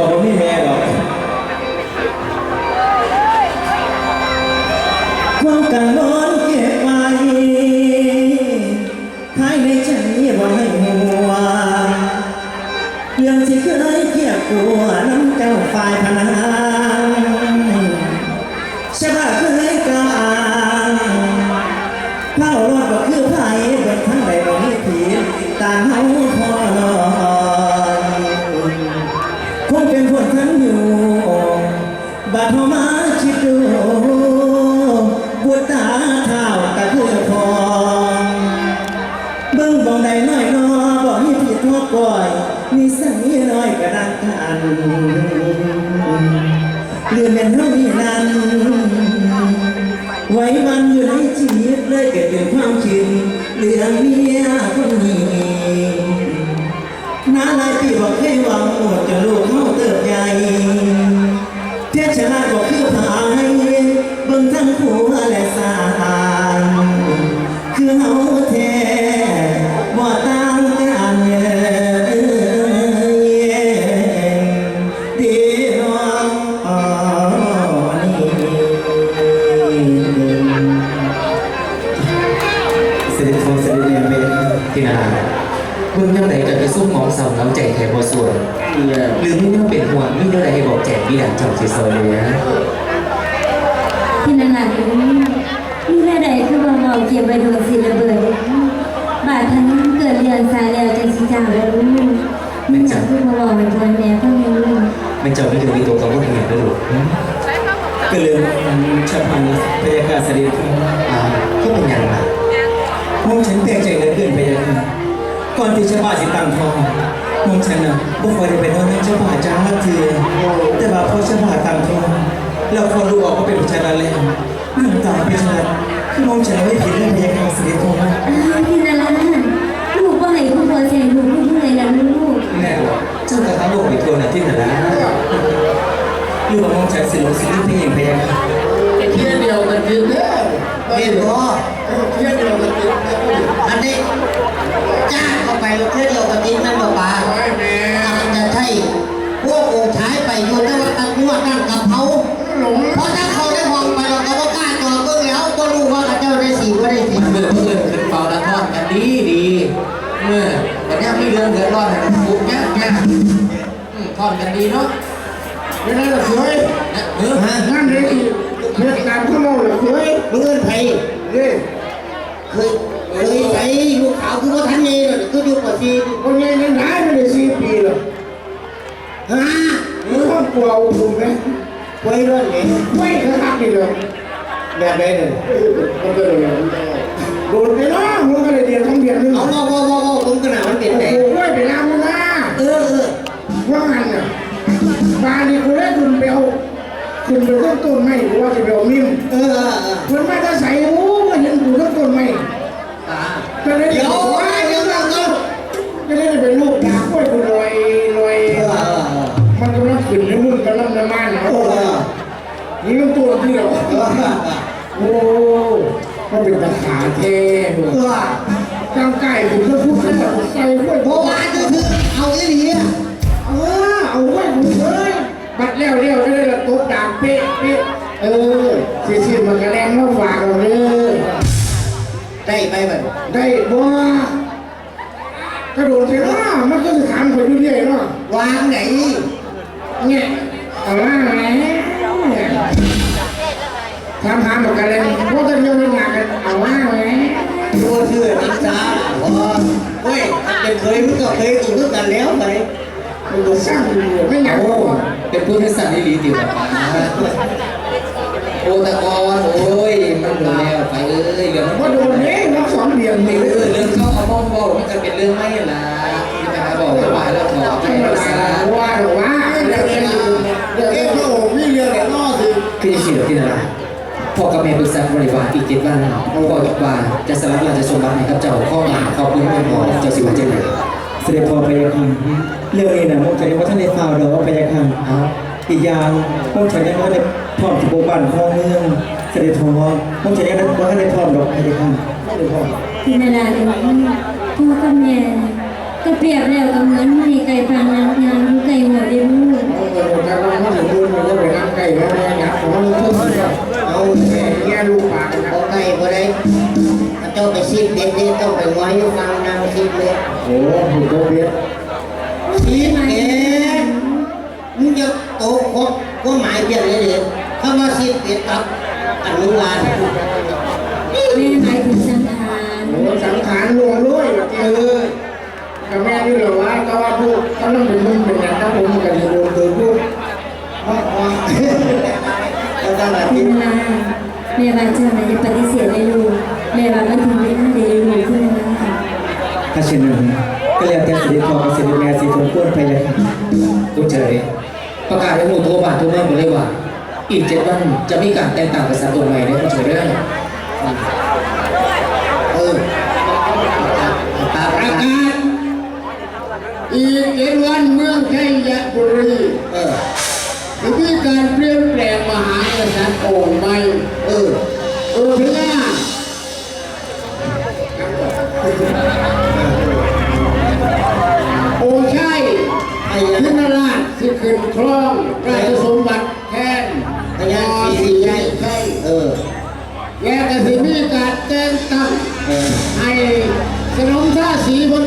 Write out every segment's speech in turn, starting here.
พ่อบ่มีแม่หรอกความกังวลเก็บไว้ภายในใจบ่ให้หัวงเรื่องที่เคยเกลียดกลัวน้ำเจ้าฝ่ายพนา ก่อยนิสัยน้อยก็ดังกันเรื่องแม่นเฮานี่นั้นไว้วันอยู่ในชีวิตเลยเกิดเป็นความคิดเรื่องเมียคนนี้นาหลายปีบ่เคยหวังหมดจนลูกเฮาเติบใหญ่เพียชนะ นาเบิ่งยังไงจะไปซุ่มหมองสาวน้ำใจแทนบ่ส่วนหรือมีแนวเป็นห่วงมีอะไรให้บอกแจกพี่หลังเจ้าสิซอยเลยนะที่นั่นน่ะอยู่มีแม่ใดคือบ่เว้าเก็บไว้โดนสิระเบิดบาดทั้งเกิดเรือนสายแล้วจังสิจ้าแล้วรู้มีหยังคือบ่เว้าให้พ่อแม่ฟังอยู่ไม่เจ้าไม่ถึงมีตัวกังวลอย่างนั้นหรอกหืมก็เลยชาวพันพยากาศเสด็จพ่ออ่าก็เป็นอย่างไรมองฉันแต่งใจ ก่อนที่ชาวบ้านสิตั้งทองมองฉันน่ะบ่ค่อยได้เป็นว่าชาวบ้านจ้างละทีแต่ว่าพอชาวบ้านตั้งทองเราพอรู้ออกว่าเป็นผู้ชายนั้นแล้วน้ำตาเปชาคือมองฉันไม่ผิดเรื่องพยากาศเสด็จพ่องนะ วันนี้มีเรื่องเดือดร้อนให้ปุ๊บแง่แง่ทอดกันดีเนาะไม่ได้หรอกเคยเออฮะนั่นเลยเพื่อการข้างนอกหรอกเคยมึงเงินไผเนี่ยเคยเคยใส่ลูกขาวคือว่าทันนี่เลยคืออยู่กับซีคนนี้ยังได้ไม่ได้สี่ปีหรอกฮะมึงต้องกลัวถูกไหมไว้ด้วยไงไว้ข้างหน้านี่เลยแบบไหนเนี่ยมันก็เลย โดนไปเนาะมึงก็เลยเดียวทั้งเดียวนึงเอาเอาเอาเอามึงขนาดมันเป็นไหนโอ้ยไปน้ำมึงนะเออเออว่างันน่ะบานนี่กูได้คุณไปเอาคุณไปต้นต้นไม้หรือว่าจะไปเอามิ่มเออมันไม่จะใส่โอ้มาเห็นกูต้นต้นไม้ก็เลยเดี๋ยวเดี๋ยวเดี๋ยวก็เลยเป็นลูกดาบกล้วยกูลอยลอยมันกำลังขึ้นในมุ่นกำลังใน้ำมันนะนี่มันตัวที่เราโอ้ มันเป็นตะขาเท่ว่าตั้งใกล้ถึงก็พูดแค่ใส่กล้วยเพราะว่าจะคือเอาไอ้หนี่เออเอาไว้กูเลยบัดแล้วเลี้ยวได้ละตบดาเป๊ะเป๊ะเออซีซีมันกระแดงมาฝากเราเลยได้ไปแบบได้บ่กระโดดสิเนามันก็จะถามคนเรื่อยๆเนาะวางไหนเนี่ยเอาล่าไหน ถามหาหมดกันเลยว่าจะยังไม่หนักกันเอาล่าไหมตัวเชื่อนิสาพอเฮ้ยเป็นเคยมึงก็เคยถูกกันแล้วไปมันก็สร้างอยู่ไม่หนักโอ้เป็นผู้ที่สั่นในลีติวแบบนะโอ้ตะกอนโอ้ยมันโดนแล้วไปเอ้ยเรื่องว่าโดนเนี้ยนักสองเดียนนี่เออเรื่องเข้าเอามองบอกมันก็เป็นเรื่องไม่ละที่ไปหาบอกสบายแล้วถอดธรรมดาว่าหรอว่าเดี๋ยวเองเดี๋ยวเอเอ้งพระองค์มีเรื่องแต่ล่อสิคือสิเดี๋ยวที่นา พ่อกับแม่ปรึกษาบริวารอีกเจ็ดวันพ่อตกว่าจะสลับราชสมบัติให้กับเจ้าข้อมาขอบคุณไม่พอเจ้าสิวันเจริญเสด็จพ่อพยาคังเรื่องนี้นะมองฉันว่าท่านในฝ่าวดอกว่าพยาคังอีกอย่างมองฉันยังว่าในพร้อมที่โบบ้านข้อเมืองเสด็จพ่อมองฉันยังว่าท่านในพร้อมดอกพยาคังไม่ได้พร้อมที่นั่นล่ะอยู่พ่อกับแม่ก็เปรียบแล้วก็เหมือนม่ไก่ฟังนางยางไก่หัวเดียว ดต้องไปง้อยอยู่ฟังนางซิเลยโอ้ผู้โตเบียดซิบเด็ดมึงจะโตครบก็หมายเปลี่ยนเลยเด็ดถ้ามาซิบเด็ดกับอนุวานแม่หมายถึงสังขารโอ้สังขารรวมด้วยเลยกับแม่นี่เหรอวะก็ว่าผู้ก็ต้องเป็นมึงเป็นอย่างนั้นผมกันโดนเกิดผู้ว่าว่าแล้วก็แบบพินี้นาแม่วาเจ้าน่ะจะปฏิเสธเลยลูกแม่ว่ามันถึงเวลาเดี๋ยลูกพิน ถ้าเช่นนั้นก็แล้วแต่สิริพรสิริแม่สิริพรพูดไปเลยครับลูกเฉยประกาศให้หมู่ทั่วบ้านทั่วเมืองหมดเลยว่า อีกเจ็ดวันจะมีการแต่งตั้งกษัตริย์องค์ใหม่ในลูกเฉยเรื่องเออประกาศศอีกเจ็ดวันเมืองชัยบุรี ชที่ขึ้องราชสมบัติแทนไอ้ยันสีใหญ่ใช่เออแกก็สิมีการแต่งตั้งให้สนมท่าสีบน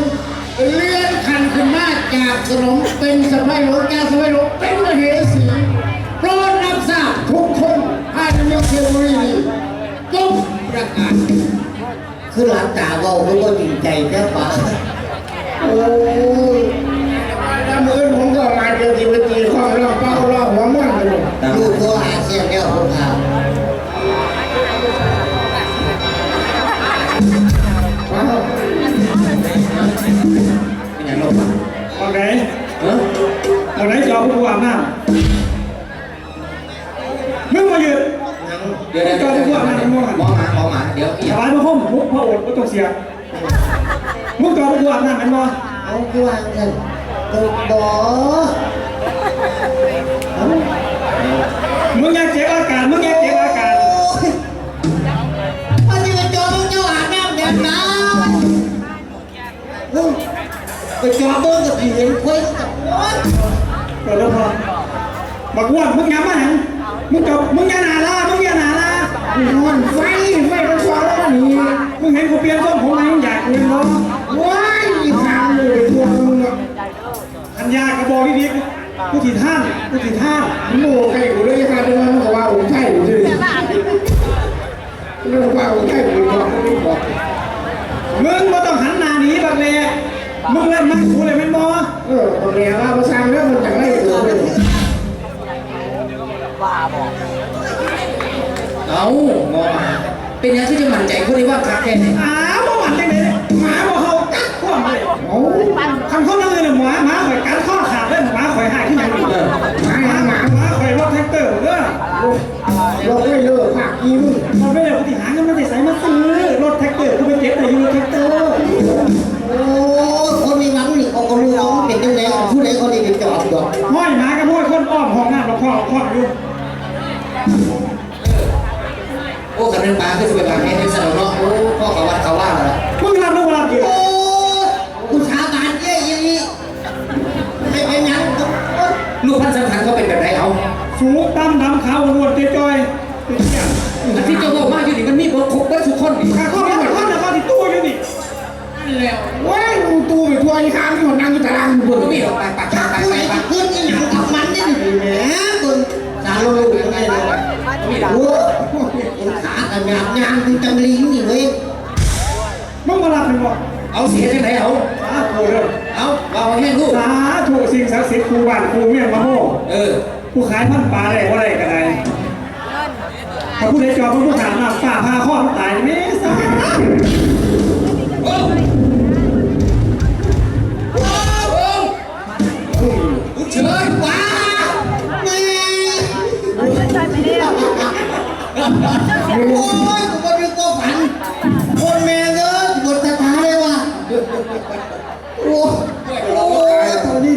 เลื่อนขันขึ้นมาจากสนมเป็นสะพายหลวงจากสะพายหลวงเป็นมเหสีโปรดรับทราบทุกคนภายในเมืองเชียงรีจงประกาศคือหลับตาเบาคือว่าจริงใจแค่ปาโอ้ พระโอษฐ์พระตกเสียมุกจอผู้ว่านั่นเป็นบ่เอาคือว่าเงินตกบ่มึงอยากเจ็บอาการมึงอยากเจ็บอาการมันยืนจอมึงเจ้าอาบน้ำแดดหนาวมึงไปจอเบิ้งกับผีเห็นคุยกับวัดเกิดแล้วพอบอกว่ามึงอย่ามาหันมึงจบมึงอย่าหนาลามึงอย่าหนาลานอนไฟไฟมันฟ้าแล้วนี่ มึงเห็นกูเปลี่ยนทรงผมไหมมึงอยากกูเห็นบ่ว้ายอีกทางเลยตัวมึงอะทันยากระบอกพี่บิ๊กกูถีท่านกูถีท่านโม่ใครกูเลยค่ะเป็นมันก็ว่าผมใช่ผมเลยเรื่องว่าผมใช่ผมบอกไม่บอกมึงบ่ต้องหันหน้าหนีบักเลยมึงเล่นมันกูเลยแม่นบ่เออคนเรียกว่าภาษาเรื่องมันอย่างไรตัวเลยเอามองหมา เป็นย่างที่จะมั่นใจคนนี้ว่าคักแค่ไหนอ้าวบ่หวั่นจังได๋หมาบ่เฮากัดข้อมเลยโอ้คำเขานั่งเลยน่ะหมาหมาข่อยกัดข้อขาดเลยหมาข่อยหายขึ้นยังเออหมาหมาหมาหมาข่อยรถแท็กเตอร์เด้อราไม่เลิกผักอีมึงมันไม่ได้ปฏิหารเงินมันจะใส่มาซื้อรถแท็กเตอร์กูไปเก็บแต่ยูแท็กเตอร์โอ้คนมีหวังนี่เขาก็รู้ว่าเป็นยังไงผู้ใดเขาได้ไปจอดดอกห้อยหมากับห้อยคนอ้อมห้องน้ำเราข้อข้ออยู่ โอ้กันเรื่องปลาคือจะไปปลาแค่ในสนามเนาะโอ้พ่อเขาวัดเขาว่าแล้วมึงรับรู้รับอยู่โอ้กูสาบานเย้ยี่นี่ไม่เป็นยังลูกพันธุ์สำคัญเขาเป็นแบบไหนเอาสูงดำดำขาวอ้วนเจ๊จอยเตี้ยอันที่เจ้าบอกว่าอยู่นี่มันมีบทครบได้ทุกคนนี่ขาข้อไม่หมดข้อแต่ข้อที่ตู้อยู่นี่แล้วว้ายกูตูไปทัวร์อีกครั้งที่มันนั่งอยู่ตารางบทก็มีหรอกปากปากถ้าปากผู้ไปใดปาก หยาบงามคือจังลิงนี่เว้ยมึงมารับเป็นบ่เอาเสียที่ไหนเอาสาธุเด้อเอาเอาให้กูสาธุสิ่งศักดิ์สิทธิ์ครูบ้านครูเมียนมาโม่เออผู้ขายพันปลาได้ว่าได้ก็ได้ถ้าผู้ใดจอมผู้ถามมาป่าพาข้อมตายนี่สาโกูก็นึกว่าฝัน คนแม่เด้อบทสถาเลยว่ะโอ้โอ้ย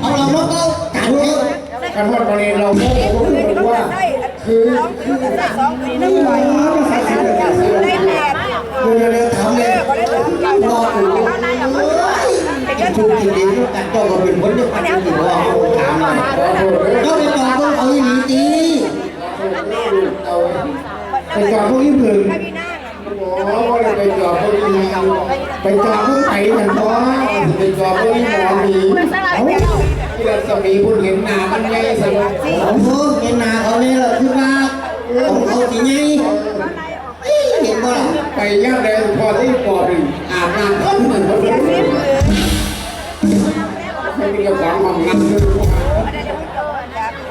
เอาเรามาเป้าจัดเถอะกันว่าตอนนี้เราโม่ก็คือว่าคือสองปีนึงหน่อยได้แปดเร็วเร็วทำเลยรออยู่เฮ้ยจุดจริงๆกันเจ้าก็เป็นคนเดียวกันอยู่ว่าถามหน่อยโอ้ก็ไปตอบต้องเอาอี ลีตีเอาไปจอบพวกนี้พึ่งหมอว่าไปจอบพวกนี้ไปจอบพวกไผ่กันพอไปจอบพวกนี้หมอมีที่เราสมีพูดเห็นหนามันใหญ่สิโอ้โหเห็นหนาเขาเนี่ยเหรอคือว่าของเขาสิไงเอ้ยเห็นบ่ล่ะไปย่างแดงพอที่ปอดอาบน้ำเขาเหมือนเขาไม่มีเจ้าของห้องน้ำ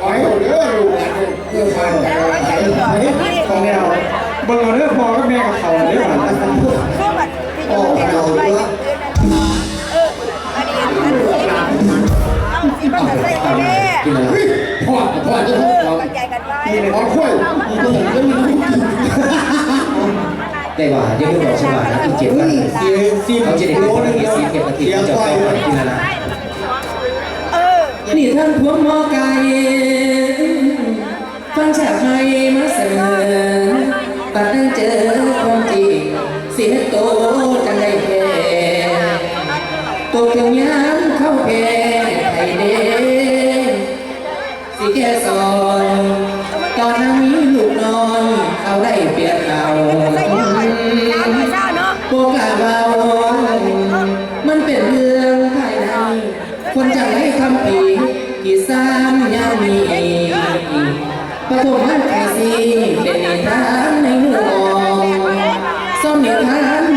เลยขอให้เอาเด้อลูกหลานเพื่อความใจไอ้ของเราเบิ่งเอาเด้อพอกับแม่กับเขาเด้อโอ้เราเยอะเฮ้ยพ่อพ่อจะพูดเราขอคุยได้ว่าเดี๋ยวมึงบอกฉบับนะอีกเจ็ดวันเสียสีเขาจะได้โลรู้นึงอีกแล้วสี่เข็มนาทีเสียจะควาเข้ายไปที่นั่นนะ นี่ท่านพวงหมอไก่ฟังจากใครมาเสนอตัดนั้นเจอความจริงเสียโตจังได้แพ้ตัวเกี่ยวย้ำเข้าแพ้ไทยเด้สิแค่สอง ซ่อมนิทานแต่